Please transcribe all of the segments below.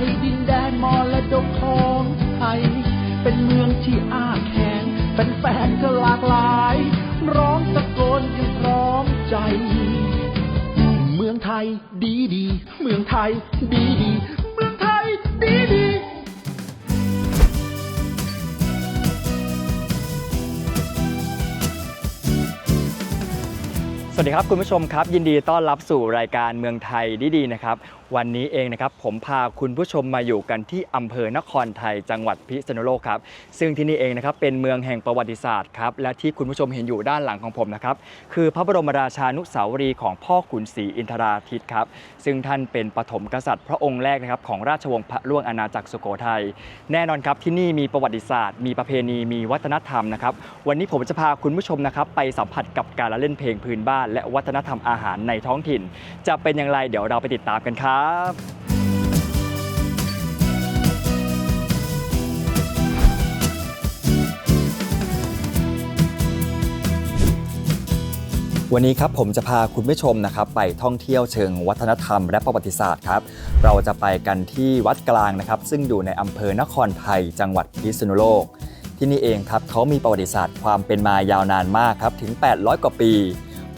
ในดินแดนมรดกของไทย เป็นเมืองที่อ้าแขงแฟนก็หลากหลาย ร้องตะโกนกันพร้อมใจ เมืองไทยดีดี เมืองไทยดีดี เมืองไทยดีดีสวัสดีครับคุณผู้ชมครับ ยินดีต้อนรับสู่รายการเมืองไทยดีๆนะครับ วันนี้เองนะครับผมพาคุณผู้ชมมาอยู่กันที่อำเภอนครไทยจังหวัดพิษณุโลกครับ ซึ่งที่นี่เองนะครับเป็นเมืองแห่งประวัติศาสตร์ครับและที่คุณผู้ชมเห็นอยู่ด้านหลังของผมนะครับคือพระบรมราชานุสาวรีย์ของพ่อขุนศรีอินทราทิตครับซึ่งท่านเป็นปฐมกษัตริย์พระองค์แรกนะครับของราชวงศ์พระล่วงอาณาจักรสุโขทัยแน่นอนครับที่นี่มีประวัติศาสตร์ มีประเพณีมีวัฒนธรรมนะครับวันนี้ผมจะพาคุณผู้ชมนะครับไปสัมผัสกับการละเล่นเพลงพื้นบ้าน และวัฒนธรรมอาหารในท้องถิ่น จะเป็นอย่างไรเดี๋ยวเราไปติดตามกันครับวันนี้ครับผมจะพาคุณผู้ชมนะครับไปท่องเที่ยวเชิงวัฒนธรรม และประวัติศาสตร์ครับเราจะไปกันที่วัดกลางนะครับ ซึ่งอยู่ในอำเภอนครไทย จังหวัดพิษณุโลก ที่นี่เองครับเขามีประวัติศาสตร์ความเป็นมายาวนานมากครับถึง 800 กว่าปี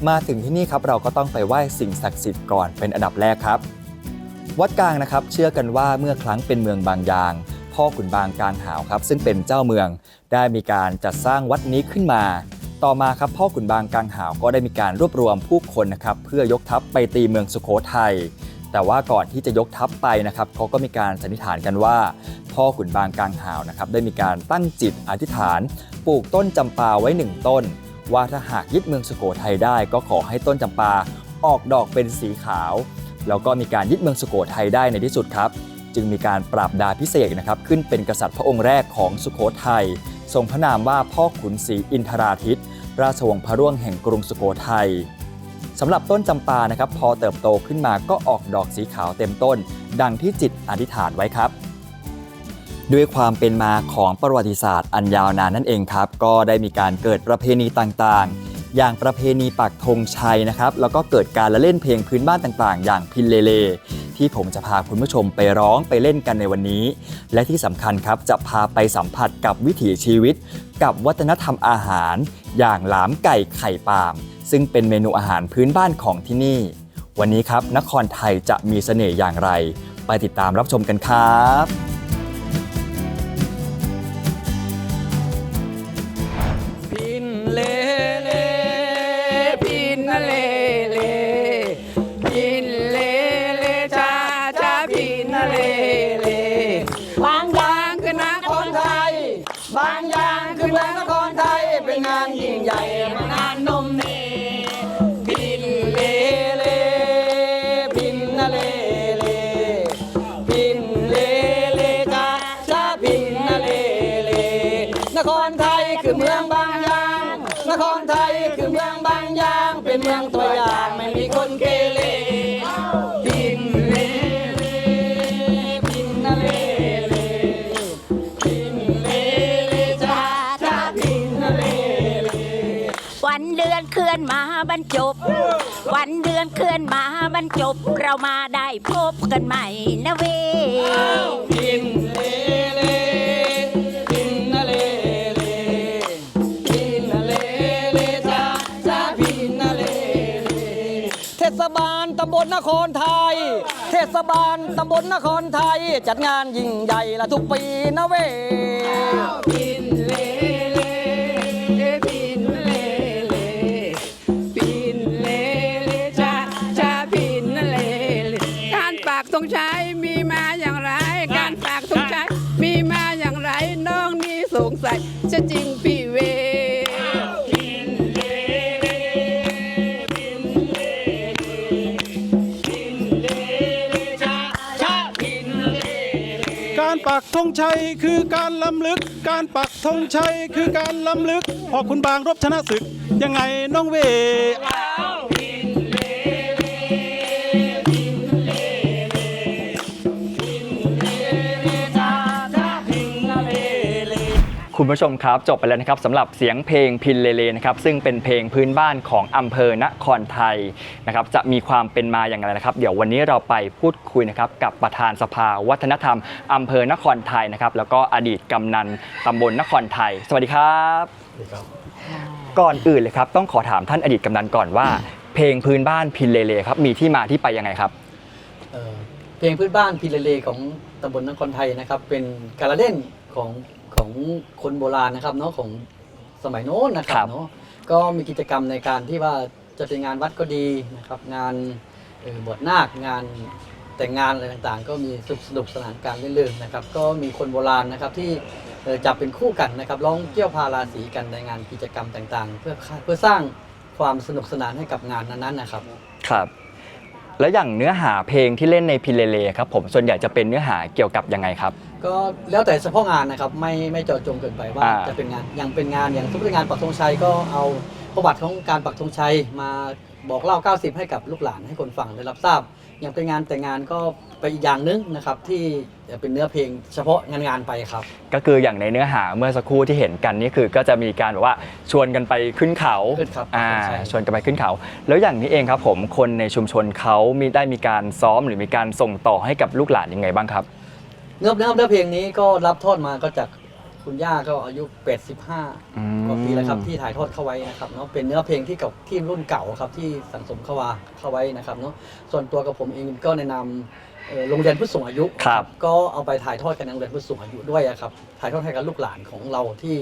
มาถึงที่นี่ครับเราก็ต้องไปไหว้สิ่งศักดิ์สิทธิ์ก่อนเป็นอันดับแรกครับ วัดกลางนะครับ เชื่อกันว่าเมื่อครั้งเป็นเมืองบางยาง พ่อขุนบางกลางหาวครับ ซึ่งเป็นเจ้าเมือง ได้มีการจัดสร้างวัดนี้ขึ้นมา ต่อมาครับพ่อขุนบางกลางหาวก็ได้มีการรวบรวมผู้คนนะครับเพื่อยกทัพไปตีเมืองสุโขทัยแต่ว่าก่อนที่จะยกทัพไปนะครับเขาก็มีการสันนิษฐานกันว่า พ่อขุนบางกลางหาวนะครับได้มีการตั้งจิตอธิษฐาน ปลูกต้นจำปาไว้หนึ่งต้น ว่าถ้าหากยึดเมืองสุโขทัยได้ ก็ขอให้ต้นจำปาออกดอกเป็นสีขาว แล้วก็มีการยึดเมืองสุโขทัยได้ในที่สุดครับ จึงมีการปราบดาพิเศษนะครับขึ้นเป็นกษัตริย์พระองค์แรกของสุโขทัยทรงพระนามว่าพ่อขุนศรีอินทราทิตราชวงศ์พระร่วงแห่งกรุงสุโขทัยสำหรับต้นจำปานะครับพอเติบโตขึ้นมาก็ออกดอกสีขาวเต็มต้น ดังที่จิตอธิษฐานไว้ครับด้วยความเป็นมาของประวัติศาสตร์อันยาวนานนั่นเองครับ ก็ได้มีการเกิดประเพณีต่างๆ อย่างประเพณีปักธงชัยนะครับแล้วก็เกิดการละเล่นเพลงพื้นบ้านต่างๆ อย่างพินเลเลที่ผมจะพาคุณผู้ชมไปร้องไปเล่นกันในวันนี้ และที่สำคัญครับจะพาไปสัมผัสกับวิถีชีวิต กับวัฒนธรรมอาหาร อย่างหลามไก่ไข่ปาล์มซึ่งเป็นเมนูอาหารพื้นบ้านของที่นี่ วันนี้ครับนครไทยจะมีเสน่ห์อย่างไร ไปติดตามรับชมกันครับ คือเมืองบางยาง นครไทยคือเมืองบางยาง เป็นเมืองตัวอย่างไม่มีคนเกเรพินเลเลพินนาเลเลพินเลเลจ้าจ้าพินนาเลเลวันเดือนเคลื่อนมาบรรจบ วันเดือนเคลื่อนมาบรรจบ เรามาได้พบกันใหม่นะเวย ครไทย เทศบาลตำบลนครไทย จัดงานยิ่งใหญ่ละทุกปีนะเว้ย งชัยคือการล้ำลึก การปักธงชัยคือการล้ำลึก พอคุณบางรบชนะศึก ยังไงน้องเว คุณผู้ชมครับ จบไปแล้วนะครับสำหรับเสียงเพลงพินเลเลนะครับซึ่งเป็นเพลงพื้นบ้านของอำเภอนครไทยนะครับจะมีความเป็นมาอย่างไรนะครับ เดี๋ยววันนี้เราไปพูดคุยนะครับกับประธานสภาวัฒนธรรมอำเภอนครไทยนะครับแล้วก็อดีตกำนันตำบลนครไทย สวัสดีครับ ก่อนอื่นเลยครับต้องขอถามท่านอดีตกำนันก่อนว่า เพลงพื้นบ้านพินเลเลครับมีที่มาที่ไปยังไงครับ เอ่อเพลงพื้นบ้านพิเรเลของตำบลนครไทยนะครับ เป็นการละเล่นของ ของคนโบราณนะครับเนาะของสมัยโน้นนะคครัรับบเนาะก็มีกิจกรรมในการที่ว่าจะเป็นงานวัดก็ดีนะครับ งานเอ่อบวชนาคงานแต่งงานอะไรต่างๆ ก็มีสนุกสนานการเล่นๆนะครับ ก็มีคนโบราณนะครับที่เอ่อจับเป็นคู่กันนะครับร้องเกี่ยวพาราสีกันในงานกิจกรรมต่างๆ เพื่อเพื่อสร้างความสนุกสนานให้กับงานนั้นๆนะครับ ครับ แล้วอย่างเนื้อหาเพลงที่เล่นในพินเลเลครับผมส่วนใหญ่จะเป็นเนื้อหาเกี่ยวกับยังไงครับ ก็แล้วแต่เฉพาะงานนะครับไม่ไม่เจาะจงเกินไปว่าอ่า จะเป็นงานอย่างเป็นงานอย่างสมมติงานปักธงชัยก็เอาประวัติของการปักธงชัยมาบอกเล่า 90 ให้กับลูกหลานให้คนฟังได้รับทราบ อย่างเป็นงานแต่งงานก็ไปอีกอย่างนึงนะครับที่จะเป็นเนื้อเพลงเฉพาะงานงานๆไปครับ ก็คืออย่างในเนื้อหาเมื่อสักครู่ที่เห็นกันนี่คือก็จะมีการแบบว่าชวนกันไปขึ้นเขาขึ้นครับอ่าใช่ ชวนกันไปขึ้นเขา แล้วอย่างนี้เองครับผมคนในชุมชนเขามีได้มีการซ้อมหรือมีการส่งต่อให้กับลูกหลานยังไงบ้างครับ เนื้อเนื้อเนื้อเพลงนี้ก็รับทอดมาก็จากคุณย่าก็อายุ 85อืมกว่าปีแล้วครับที่ถ่ายทอดเข้าไว้นะครับเนาะเป็นเนื้อเพลงที่เกับที่รุ่นเก่าครับที่สังสมเข้ามาเข้าไว้นะครับเนาะส่วนตัวกับผมเองก็ในนามเอ่อโรงเรียนผู้สูงอายุ ครับ ก็เอาไปถ่ายทอดกันในโรงเรียนผู้สูงอายุด้วยอะครับถ่ายทอดให้กับลูกหลานของเราที่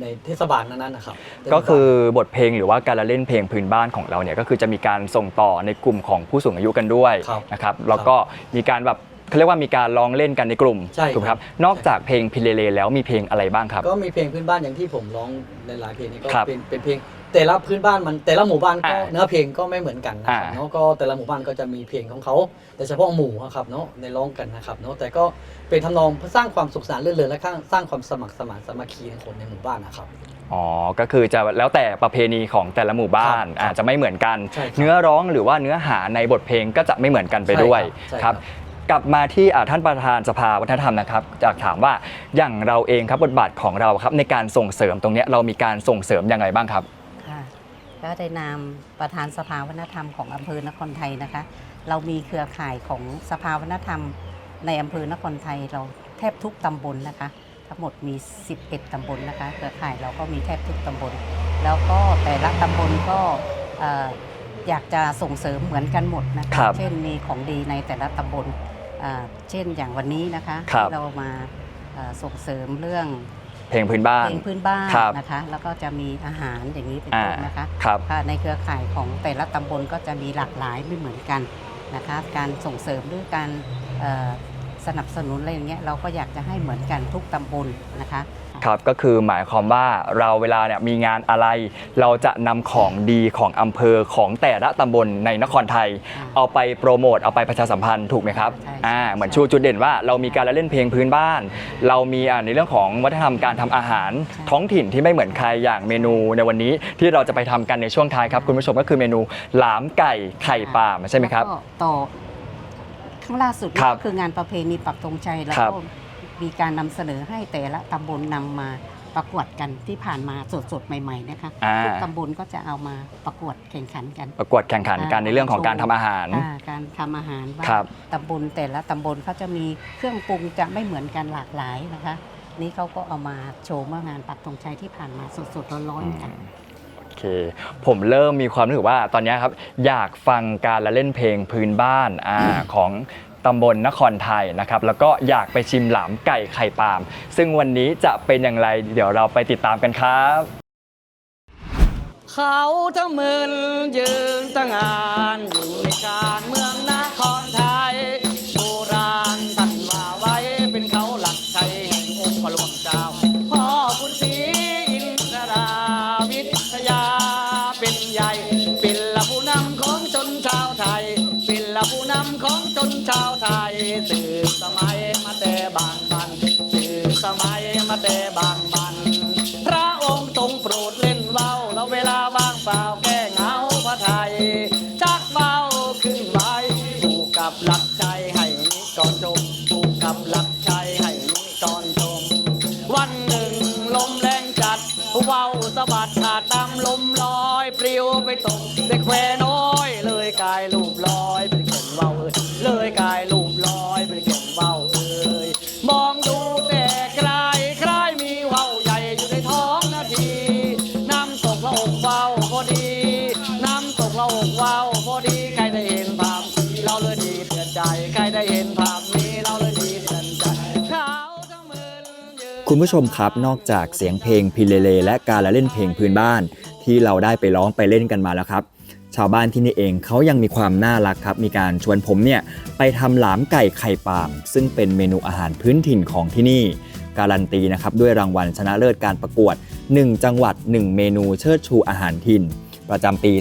ในเทศบาลนั้นๆนะครับ ก็คือบทเพลงหรือว่าการละเล่นเพลงพื้นบ้านของเราเนี่ยก็คือจะมีการส่งต่อในกลุ่มของผู้สูงอายุกันด้วยครับนะครับแล้วก็มีการแบบ เขาเรียกว่ามีการร้องเล่นกันในกลุ่มใช่ถูกไหมครับ นอกจากเพลงพิเลเลแล้วมีเพลงอะไรบ้างครับ ก็มีเพลงพื้นบ้านอย่างที่ผมร้องหลายๆเพลงนี้ก็ครับเป็นเป็นเพลง แต่ละพื้นบ้านมันแต่ละหมู่บ้านก็อ่าเนื้อเพลงก็ไม่เหมือนกันนะครับอ่า เนาะก็แต่ละหมู่บ้านก็จะมีเพลงของเขาแต่เฉพาะหมู่อะครับเนาะในร้องกันนะครับเนาะแต่ก็เป็นทำนองเพื่อสร้างความสุขสนานเรื่อยๆและสร้างความสมัครสมานสามัคคีของคนในหมู่บ้านนะครับ อ๋อ ก็คือจะแล้วแต่ประเพณีของแต่ละหมู่บ้านครับอาจจะไม่เหมือนกัน ใช่ครับเนื้อร้องหรือว่าเนื้อหาในบทเพลงก็จะไม่เหมือนกันไปด้วยใช่ครับใช่คครัรับบ กลับมาที่อ่าท่านประธานสภาวัฒนธรรมนะครับอยากถามว่าอย่างเราเองครับบทบาทของเราครับในการส่งเสริมตรงเนี้ยเรามีการส่งเสริมยังไงบ้างครับค่ะก็ในนามประธานสภาวัฒนธรรมของอำเภอนครไทยนะคะ เรามีเครือข่ายของสภาวัฒนธรรม ในอำเภอนครไทยเราแทบทุกตำบลนะคะ ทั้งหมดมี 11 ตำบลนะคะ เครือข่ายเราก็มีแทบทุกตำบล แล้วก็แต่ละตำบลก็เอ่ออยากจะส่งเสริมเหมือนกันหมดนะครัคะบเช่นมีของดีในแต่ละตำบล เอ่อเช่นอย่างวันนี้นะคะครับ ที่เรามาเอ่อส่งเสริมเรื่องเพลงพื้นบ้าน เพลงพื้นบ้านครับ นะคะ แล้วก็จะมีอาหารอย่างนี้เป็นอ่าต้นนะคะครับ ค่ะในเครือข่ายของแต่ละตำบลก็จะมีหลากหลายไม่เหมือนกันนะคะ การส่งเสริมหรือการเอ่อ สนับสนุนอะไรอย่างเงี้ยเราก็อยากจะให้เหมือนกันทุกตำบลนะคะ ครับก็คือหมายความว่าเราเวลาเนี่ยมีงานอะไร เราจะนำของดีของอำเภอของแต่ละตำบลในนครไทยอ่าเอาไปโปรโมทเอาไปประชาสัมพันธ์ถูกไหมครับใช่อ่าใช่เหมือนชูจุดเด่นว่าเรามีการละเล่นเพลงพื้นบ้าน เรามีอ่าในเรื่องของวัฒนธรรมการทำอาหารท้องถิ่นที่ไม่เหมือนใครอย่างเมนูในวันนี้ที่เราจะไปทำกันในช่วงท้ายครับคุณผู้ชมก็คือเมนูหลามไก่ไข่ปลาใช่ไหมครับ แล้วก็ต่อ ข้างล่าสุดครับก็คืองานประเพณีปักธงชัยแล้วครับ ก็มีการนำเสนอให้แต่ละตำบลนำมาประกวดกันที่ผ่านมาสดๆใหม่ ๆ นะคะอ่าทุกตำบลก็จะเอามาประกวดแข่งขันกัน ประกวดแข่งขันกันในเรื่องของการทำอาหาร อ่าการทำอาหารว่าครับ ตำบลแต่ละตำบลเขาจะมีเครื่องปรุงจะไม่เหมือนกันหลากหลายนะคะ นี่เขาก็เอามาโชว์เมื่องานปักธงชัยที่ผ่านมาสดๆร้อนๆกันโอ เค ผมเริ่มมีความรู้สึกว่าตอนนี้ครับ อยากฟังการละเล่นเพลงพื้นบ้านอาของตำบลนครไทยนะครับ แล้วก็อยากไปชิมหลามไก่ไข่ปาล์มซึ่งวันนี้จะเป็นอย่างไร เดี๋ยวเราไปติดตามกันครับ เขาทั้งมืนยืนตั้งงานอยู่ในการเมือง แต่บาง คุณผู้ชมครับนอกจากเสียงเพลงพิเลเลและการละเล่นเพลงพื้นบ้าน ที่เราได้ไปร้องไปเล่นกันมาแล้วครับ ชาวบ้านที่นี่เองเขายังมีความน่ารักครับ มีการชวนผมเนี่ยไปทำหลามไก่ไข่ปาล์มซึ่งเป็นเมนูอาหารพื้นถิ่นของที่นี่ การันตีนะครับด้วยรางวัลชนะเลิศการประกวด 1 จังหวัด 1 เมนูเชิดชูอาหารถิ่น ประจำปี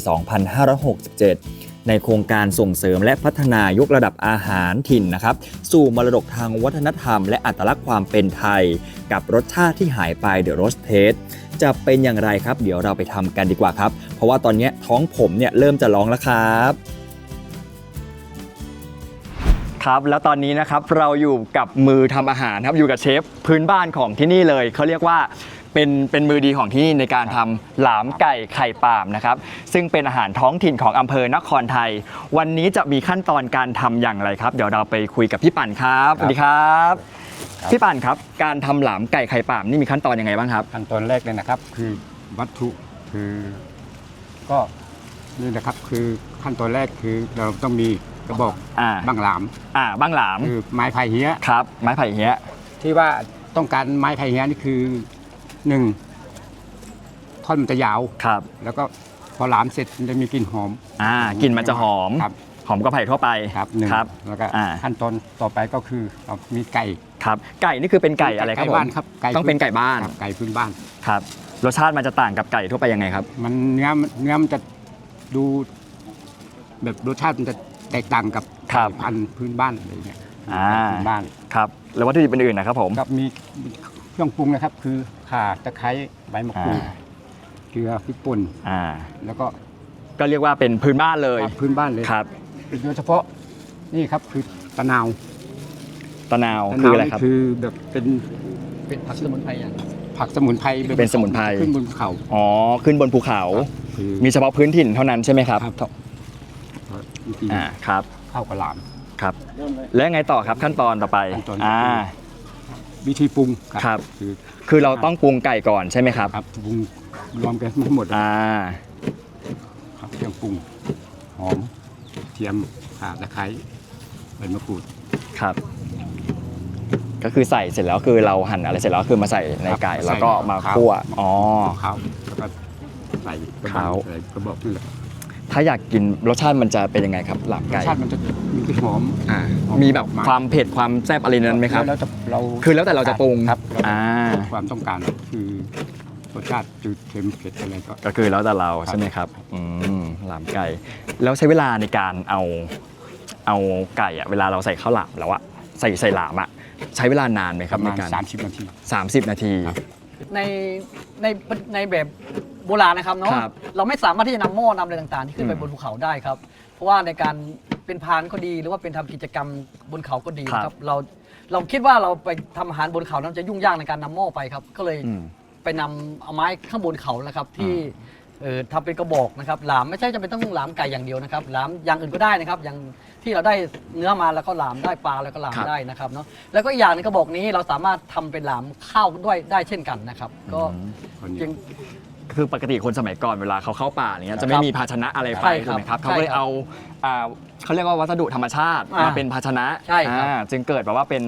2567 ในโครงการส่งเสริมและพัฒนายกระดับอาหารถิ่นนะครับ สู่มรดกทางวัฒนธรรม และอัตลักษณ์ความเป็นไทย กับรสชาติที่หายไป The Roast Taste จะเป็นอย่างไรครับ เดี๋ยวเราไปทำกันดีกว่าครับ เพราะว่าตอนนี้ท้องผมเนี่ยเริ่มจะร้องแล้วครับครับแล้วตอนนี้นะครับเราอยู่กับมือทำอาหารครับอยู่กับเชฟพื้นบ้านของที่นี่เลยเขาเรียกว่า เป็นเป็นมือดีของที่นี่ในการทำหลามไก่ไข่ปาล์มนะครับ ซึ่งเป็นอาหารท้องถิ่นของอำเภอนครไทย วันนี้จะมีขั้นตอนการทำอย่างไรครับ เดี๋ยวเราไปคุยกับพี่ปั่นครับสวัสดีครับ พี่ปั่นครับ การทำหลามไก่ไข่ปาล์มนี่มีขั้นตอนยังไงบ้างครับ ขั้นตอนแรกเลยนะครับ คือวัตถุคือก็นี่นะครับคือขั้นตอนแรกคือเราต้องมีกระบอกอ่า บังหลาม อ่าบ้างหลามคือไม้ไผ่เหี้ยครับ ไม้ไผ่เหี้ย ที่ว่าต้องการไม้ไผ่เหี้ยนี่คือ หนึ่งท่อนมันจะยาว ครับ แล้วก็พอหลามเสร็จมันจะมีกลิ่นหอม อ่ากลิ่นมันจะหอม ครับ หอมกว่าไผ่ทั่วไป ครับหนึ่งครับ แล้วก็อ่า ขั้นตอนต่อไปก็คือเรามีไก่ครับ ไก่นี่คือเป็นไก่อะไรครับไก่ผม บ้านครับไก่ต้องเป็นไก่บ้าน ครับไก่พื้นบ้าน ครับ รสชาติมันจะต่างกับไก่ทั่วไปยังไงครับ มันเนื้อเนื้อมันจะดูแบบรสชาติมันจะแตกต่างกับครับพันธุ์พื้นบ้านอะไรเงี้ยอ่า พื้นบ้าน ครับ แล้ววัตถุดิบอื่นๆนะครับผม ครับมีเค รื่องปรุงนะครับ คือข่าตะไคร้ใบมะกรูดอ่า เกลือพริกป่นอ่า แล้วก็ก็เรียกว่าเป็นพื้นบ้านเลยครับพื้นบ้านเลยครับโดยเฉพาะนี่ครับคือตะนาวตะนาวตะคือนาอะไรนี่ครับ คือแบบเป็นเป็นผักสมุนไพรอย่างหนึ่งผักสมุนไพรแบบเป็นสมุนไพร ขึ้นบนเขา อ๋อขึ้นบนภูเขา คือ มีเฉพาะพื้นถิ่นเท่านั้นใช่ไหมครับวิธีอ่าครับข้าวกระหลาม ครับแล้วยังไงต่อครับขั้นตอนต่อไปขั้นตอน อ่า วิธีปรุงครับ คือคือเราต้องปรุงไก่ก่อนใช่ไหมครับครับปรุงรวมกันทั้งหมดอ่าครับเครื่องปรุงหอมเทียมข่าตะไคร้ใบมะกรูดครับ ก็คือใส่เสร็จแล้วคือเราหั่นอะไรเสร็จแล้วคือมาใส่ในไก่ครับแล้วก็มาใส่คั่วอ๋อข้าวแล้วก็ใส่กระข้าวบอกใส่กระบอกนี่แหละ ถ้าอยากกินรสชาติมันจะเป็นยังไงครับหลามรไก่สชาติมันจะมีกลิ่นหอม อ่าหอมมีแบบออกมาความเผ็ดความแซ่บอะไรนั้นไหมครับ แล้วแต่เราคือแล้วแต่เราจะปรุงครับแล้วแต่อ่าความต้องการคือรสชาติจืดเค็มเผ็ดอะไรก็ ก็คือแล้วแต่เราครับใช่ไหมครับอืมหลามไก่ แล้วใช้เวลาในการเอาเอาไก่อะเวลาเราใส่ข้าวหลามแล้วอะใส่ใส่หลามอะใช้เวลานานไหมคปรับระในมาณการ 30 นาที 30 นาทีครับในในในแบบ โบราณนะครับเนาะครับเราไม่สามารถที่จะนำหม้อนำอะไรต่างๆ ที่ขึ้นไปอืมบนภูเขาได้ครับ เพราะว่าในการเป็นพรานก็ดีหรือว่าเป็นทำกิจกรรมบนเขาก็ดีครับครับเราเราคิดว่าเราไปทำอาหารบนเขานั้นจะยุ่งยากในการนำหม้อไปครับ ก็เลยอืมไปนำเอาไม้ข้างบนเขานะครับ ที่เอ่อทำเป็นกระบอกนะครับหลามไม่ใช่จำเป็นต้องหลามไก่อย่างเดียวนะครับหลามอย่างอื่นก็ได้นะครับ อย่างที่เราได้เนื้อมาแล้วก็หลามได้ปลาแล้วก็หลามครับ ได้นะครับเนาะแล้วก็อีกอย่างหนึงกระบอกนี้เราสามารถทำเป็นหลามข้าวด้วยได้เช่นกันนะครับ ก็อืมคนนี้ยัง คือปกติคนสมัยก่อนเวลาเขาเข้าป่าอย่างเงี้ยจะไม่ครับมีภาชนะอะไรไปใช่ครับถูกไหมครับใช่เขาก็เลยครับเอาอ่าเขาเรียกว่าวัสดุธรรมชาติอ่ามมาเป็นภาชนะใช่ครับ อ่าจึงเกิดแบบว่าเป็น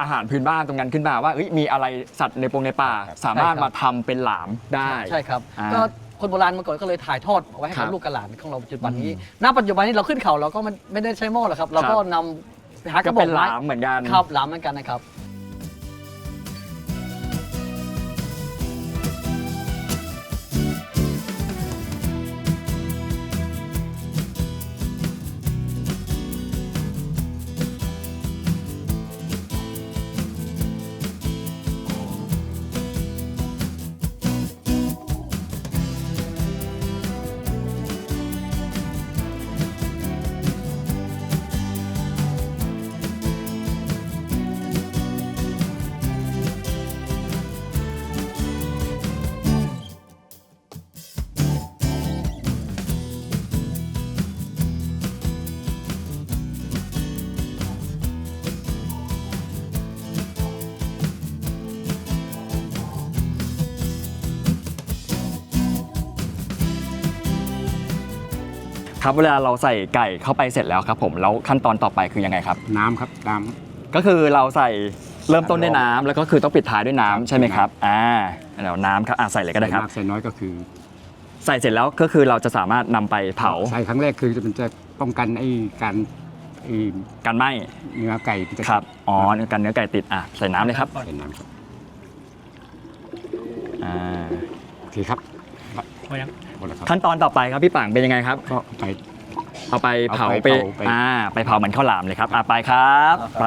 อาหารพื้นบ้านตรงนั้นขึ้นมาว่าเอ้ยมีอะไรสัตว์ในปงในป่า สามารถมาทำเป็นหลามได้ ใช่ครับอ่าก็คนโบราณเมื่อก่อนก็เลยถ่ายทอดเอาไว้ให้ครักับบลูกกับหลานของเราปัจจุบันนี้อืมณปัจจุบันนี้เราขึ้นเขาเราก็ไม่ไม่ได้ใช้หม้อหรอกครับ เราก็ครับ นำไปหากก็ระบอเป็กนหไม้ลามเหมือนกัน ครับหลามเหมือนกันนะครับ ครับเวลาเราใส่ไก่เข้าไปเสร็จแล้วครับผมแล้วขั้นตอนต่อไปคือยังไงครับ น้ำครับน้ก็คือเราใส่เริ่มต้นด้วยน้ำแล้วก็คือต้องปิดท้ายด้วยน้ำใช่ไหมครับอ่าเดี๋ยวน้ำครับอะใส่เลยำก็ได้ครับ ใส่มากใส่น้อยก็คือใส่เสร็จแล้วก็คือเราจะสามารถนำไปเผาใส่ครั้งแรกคือมันจะป้องกันไอ้การไอ้กันไหมเนื้อไก่ที่จะครับอ๋อเนื้อกันเนื้อไก่ติดอะใส่น้ำเลยครับใส่น้ำครับอ่าโอเคครับ หมดแล้วครับขั้นตอนต่อไปครับพี่ป่างเป็นยังไงครับ ก็ไป เอาไปเผาเอาไปไปเผาไป อ่าไปเผาเหมือนข้าวหลามเลยครับอะไปครับไป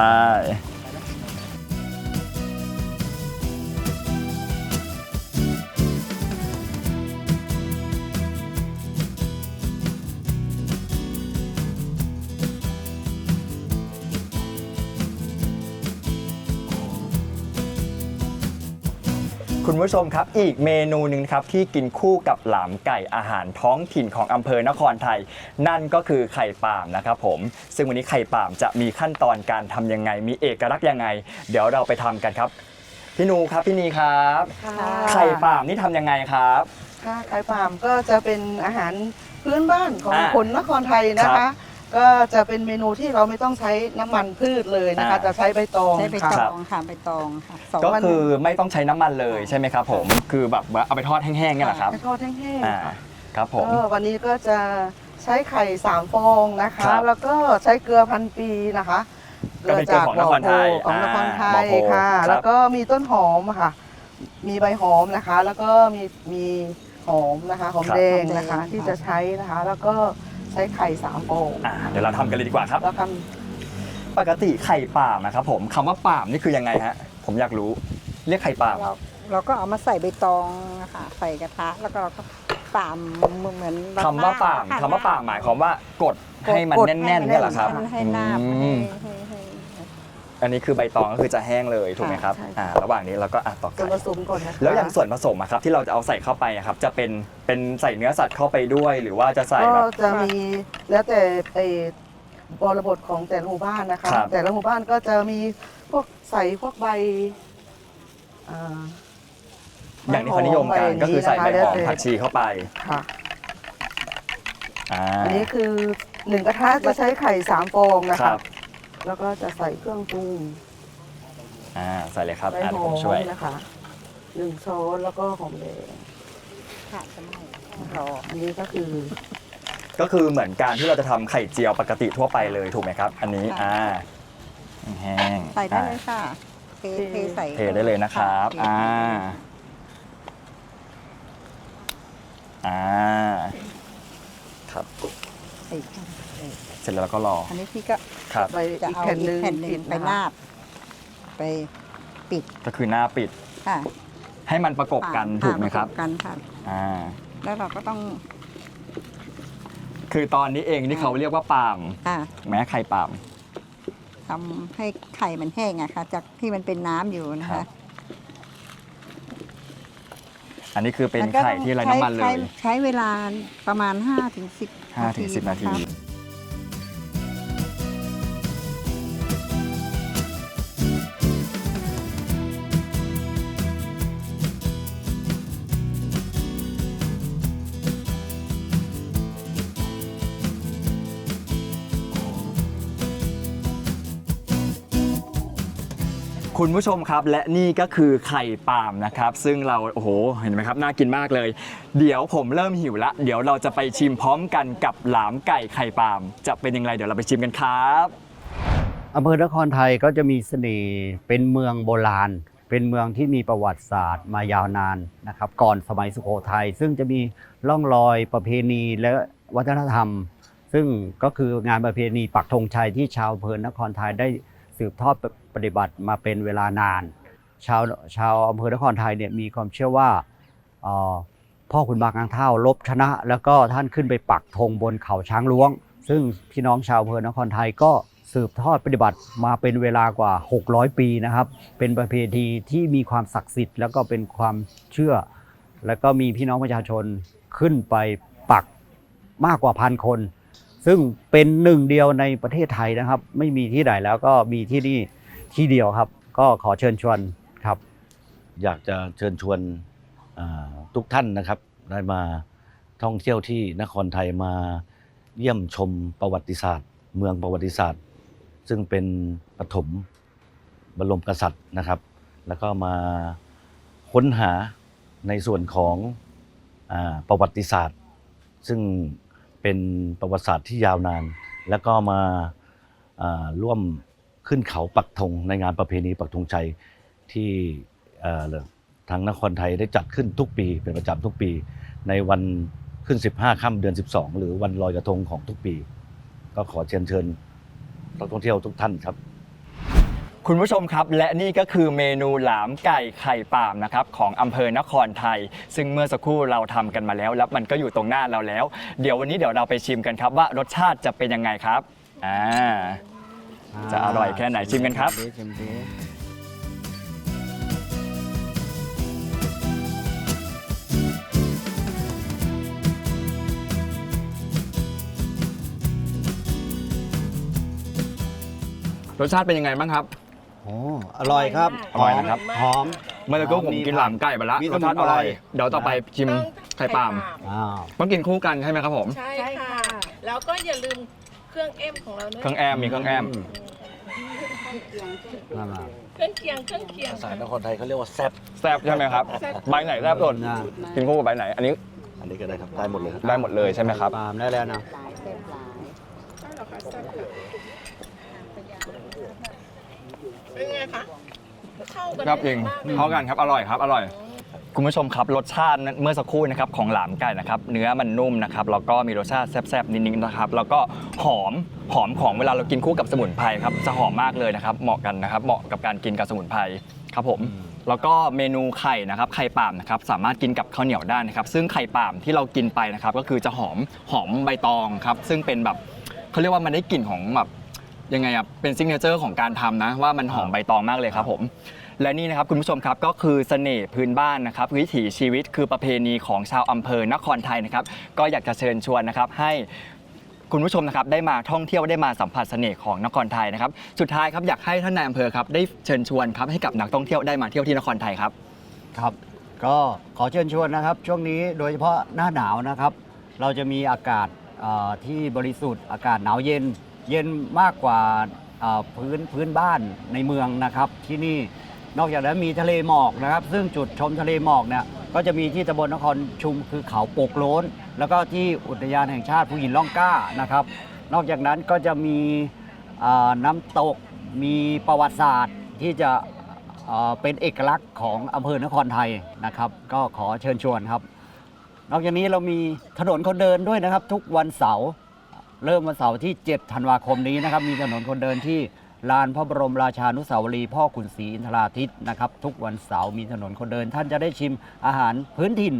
ผู้ชมครับ อีกเมนูหนึ่งครับที่กินคู่กับหลามไก่อาหารท้องถิ่นของอำเภอนครไทย นั่นก็คือไข่ป่ามนะครับผม ซึ่งวันนี้ไข่ป่ามจะมีขั้นตอนการทำยังไง มีเอกลักษณ์ยังไง เดี๋ยวเราไปทำกันครับ พี่นูครับพี่นีครับไข่ป่ามนี่ทำยังไงครับ ค่ะไข่ปาล์มก็จะเป็นอาหารพื้นบ้านของอ่าคนนครไทยนะครัคะ บ ก็จะเป็นเมนูที่เราไม่ต้องใช้น้ำมันพืชเลยนะคะ อ่า จะใช้ใบตองใช้ใบค่ะตองค่ะใบตองค่ะสองก็วันคือไม่ต้องใช้น้ำมันเลยใช่ไหมครับผมคือแบบว่าเอาไปทอดแห้งๆเนี่ยแหละครับให้ทอดแห้งอ่าๆค่ะ ครับผม ก็วันนี้ก็จะใช้ไข่สามฟองนะคะ ครับ แล้วก็ใช้เกลือพันปีนะคะก็เป็นเกลือของนครไทยของนครไทยอ่าบ่อโพค่ะ ครับ แล้วก็มีต้นหอมค่ะ มีใบหอมนะคะ แล้วก็มีมีหอมนะคะหอมแดงนะคะ ที่จะใช้นะคะ แล้วก็ ใช้ไข่สามฟองอ่าเดี๋ยวเราทำกันเลยดีกว่าครับ แล้วทปกติไข่ป่ามนะครับผมคำว่าป่ามนี่คือยังไงฮะ ผมอยากรู้เรียกไข่ป่ามเราเราก็เอามาใส่ใบตองอะค่ะใส่กระทะ แล้วก็เราก็ป่ามเหมือนเรคำว่าป่ามค่ะคำว่าป่ามหมายความว่ากดให้มันกดแน่นๆเนี่ยเหรอครับให้มันให้นาบอืให้มให้ให้ อันนี้คือใบตองก็คือจะแห้งเลยถูกไหมครับอ่าระหว่างนี้เราก็อะต่อำส่วนไก่ผสมก่อนนะคะแล้วอย่างส่วนผสมอะครับที่เราจะเอาใส่เข้าไปอะครับจะเป็นเป็นใส่เนื้อสัตว์เข้าไปด้วย หรือว่าจะใส่ก็แบบจะมีแล้วแต่ไอ้บริบทของแต่ละหมู่บ้านนะคะ ครับ แต่ละหมู่บ้านก็จะมีพวกใส่พวกใบอ่าอย่างที่เขานิยมกันก็คือใส่ใบหอมผักชีเข้าไปค่ะ อ่าอันนี้คือหนึ่งกระทะจะใช้ไข่สามฟองนะครัคะบ แล้วก็จะใส่เครื่องปรุงอ่าใส่เลยครับใบอ่าหเดี๋ยวอผมมช่วยนะคะหนึ่งช้อนแล้วก็หอมแดงค่ะจะไม่รออันนี้ก็คือ ก็คือเหมือนการที่เราจะทำไข่เจียวปกติทั่วไปเลยถูกไหมครับ อันนี้อ่าแห้งๆใส่ได้อ่าเลยค่ะเทเทใส่เทได้เลยนะครับค่ะอ่าอ่าครับ ใส่เสร็จแล้วเราก็รออันนี้พี่ก็ ครับใบจะอีกเอาแผ่นหอีนึ่กงแผ่นหนึ่งปิดไปนะคะนาบ ไปปิดก็คือหน้าปิดค่ะให้มันประกบกันะถูกไหมครับปะกกันค่ะ อ่าแล้วเราก็ต้องคือตอนนี้เองที่เขาเรียกว่าปาล์มอ่าแม้ไข่ปาล์ม ทำให้ไข่มันแห้งอะค่ะ จากที่มันเป็นน้ำอยู่นะครัคะบ อันนี้คือเป็นมัก็ไข่ที่ไร้น้ำมันเลใช้ย ใช้เวลาประมาณ5-10ถึง10 5ถึง10 นาทีะคะ คุณผู้ชมครับ และนี่ก็คือไข่ปาล์มนะครับ ซึ่งเราโอ้โหเห็นไหมครับน่ากินมากเลย เดี๋ยวผมเริ่มหิวละ เดี๋ยวเราจะไปชิมพร้อมกันกับหลามไก่ไข่ปาล์มจะเป็นยังไงเดี๋ยวเราไปชิมกันครับอำเภอนครไทยก็จะมีเสน่ห์เป็นเมืองโบราณ เป็นเมืองที่มีประวัติศาสตร์มายาวนานนะครับ ก่อนสมัยสุโขทัยซึ่งจะมีร่องรอยประเพณีและวัฒนธรรม ซึ่งก็คืองานประเพณีปักธงชัยที่ชาวอำเภอนครไทยได้สืบทอด ปฏิบัติมาเป็นเวลานาน ชาวชาวอำเภอนครไทยเนี่ยมีความเชื่อว่าพ่อขุนบางนางเท่าลบชนะ แล้วก็ท่านขึ้นไปปักธงบนเขาช้างล้วง ซึ่งพี่น้องชาวอำเภอนครไทยก็สืบทอดปฏิบัติมาเป็นเวลากว่า 600 ปีนะครับ เป็นประเพณีที่มีความศักดิ์สิทธิ์ แล้วก็เป็นความเชื่อ แล้วก็มีพี่น้องประชาชนขึ้นไปปักมากกว่าพันคน ซึ่งเป็นหนึ่งเดียวในประเทศไทยนะครับ ไม่มีที่ไหนแล้วก็มีที่นี่ ที่เดียวครับ ก็ขอเชิญชวนครับ อยากจะเชิญชวนทุกท่านนะครับ ได้มาท่องเที่ยวที่นครไทยมาเยี่ยมชมประวัติศาสตร์ เมืองประวัติศาสตร์ ซึ่งเป็นปฐมบรมกษัตริย์นะครับ แล้วก็มาค้นหาในส่วนของอประวัติศาสตร์ ซึ่งเป็นประวัติศาสตร์ที่ยาวนาน แล้วก็มาร่วม ขึ้นเขาปักธงในงานประเพณีปักธงชัยที่ทางนครไทยได้จัดขึ้นทุกปีเป็นประจำทุกปี ในวันขึ้น 15ค่ำเดือน 12 หรือวันลอยกระทงของทุกปี ก็ขอเชิญเชิญนักท่องเที่ยวทุกท่านครับ คุณผู้ชมครับ และนี่ก็คือเมนูหลามไก่ไข่ป่ามนะครับของอำเภอนครไทย ซึ่งเมื่อสักครู่เราทำกันมาแล้วแล้วมันก็อยู่ตรงหน้าเราแล้ว เดี๋ยววันนี้เดี๋ยวเราไปชิมกันครับว่ารสชาติจะเป็นยังไงครับอ่า จะอร่อยแค่ไหนชิมกันครับรสชาติเป็นยังไงบ้างครับ โอ้อร่อยครับอร่อยนะครับ หอม เมื่อสักครู่ผมกินหลามไก่ไปแล้วมีรสชาติอร่อยสมุนไพรเดี๋ยวต่อไปชิมไข่ปาล์มอ้าว ต้องกินคู่กันใช่ไหมครับผม ใช่ค่ะ แล้วก็อย่าลืม เครื่องเอ็มของเราด้วยเครื่องแอมมีเครื่องแอมนั่นแหละเครื่องเคียงเครื่องเคียงภาษานครไทยเขาเรียกว่าแซ่บแซบใช่ไหมครับแซ่บใบไหนแซบสุดกินคู่กับใบไหน อันนี้อันนี้ก็ได้ครับได้หมดเลยครับได้หมดเลยใช่ไหมครับปาล์มได้แล้วนะเป็นไงคะเข้ากันครับจริงมากเลย เข้ากันครับอร่อยครับอร่อย คุณผู้ชมครับรสชาติเมื่อสักครู่นะครับของหลามไก่นะครับเนื้อมันนุ่มนะครับแล้วก็มีรสชาติแซ่บๆนิดๆนะครับแล้วก็หอมหอมของเวลาเรากินคู่กับสมุนไพรครับจะหอมมากเลยนะครับเหมาะกันนะครับเหมาะกับการกินกับสมุนไพรครับผมแล้วก็เมนูไข่นะครับไข่ป่ามนะครับสามารถกินกับข้าวเหนียวได้นะครับซึ่งไข่ป่ามที่เรากินไปนะครับก็คือจะหอมหอมใบตองครับซึ่งเป็นแบบเขาเรียกว่ามันได้กลิ่นของแบบยังไงอะเป็นซิกเนเจอร์ของการทำนะว่ามันหอมใบตองมากเลยครับผม และนี่นะครับคุณผู้ชมครับก็คือเสน่ห์พื้นบ้านนะครับวิถีชีวิตคือประเพณีของชาวอำเภอนครไทยนะครับ ก็อยากจะเชิญชวนนะครับให้คุณผู้ชมนะครับได้มาท่องเที่ยวได้มาสัมผัสเสน่ห์ของนครไทยนะครับสุดท้ายครับอยากให้ท่านนายอำเภอครับได้เชิญชวนครับให้กับนักท่องเที่ยวได้มาเที่ยวที่นครไทยครับครับ ก็ขอเชิญชวนนะครับ ช่วงนี้โดยเฉพาะหน้าหนาวนะครับ เราจะมีอากาศที่บริสุทธิ์อากาศหนาวเย็น เย็นมากกว่าพื้นพื้นบ้านในเมืองนะครับที่นี่ นอกจากนั้นมีทะเลหมอกนะครับ ซึ่งจุดชมทะเลหมอกเนี่ยก็จะมีที่ตำบลนครชุมคือเขาโปกโล้น แล้วก็ที่อุทยานแห่งชาติภูหินล่องกล้านะครับ นอกจากนั้นก็จะมีน้ำตกมีประวัติศาสตร์ที่จะเเป็นเอกลักษณ์ของอำเภอนครไทยนะครับ ก็ขอเชิญชวนครับ นอกจากนี้เรามีถนนคนเดินด้วยนะครับ ทุกวันเสาร์เริ่มวันเสาร์ที่ 7 ธันวาคมนี้นะครับ มีถนนคนเดินที่ ลานพระบรมราชานุสาวรีย์พ่อขุนศรีอินทราทิตนะครับ ทุกวันเสาร์มีถนนคนเดิน ท่านจะได้ชิมอาหารพื้นถิ่น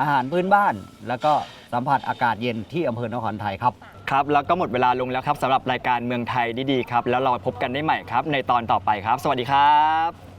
อาหารพื้นบ้าน แล้วก็สัมผัสอากาศเย็นที่อำเภอนครไทยครับ ครับ แล้วก็หมดเวลาลงแล้วครับสำหรับรายการเมืองไทยดีๆครับ แล้วเราพบกันได้ใหม่ครับ ในตอนต่อไปครับ สวัสดีครับ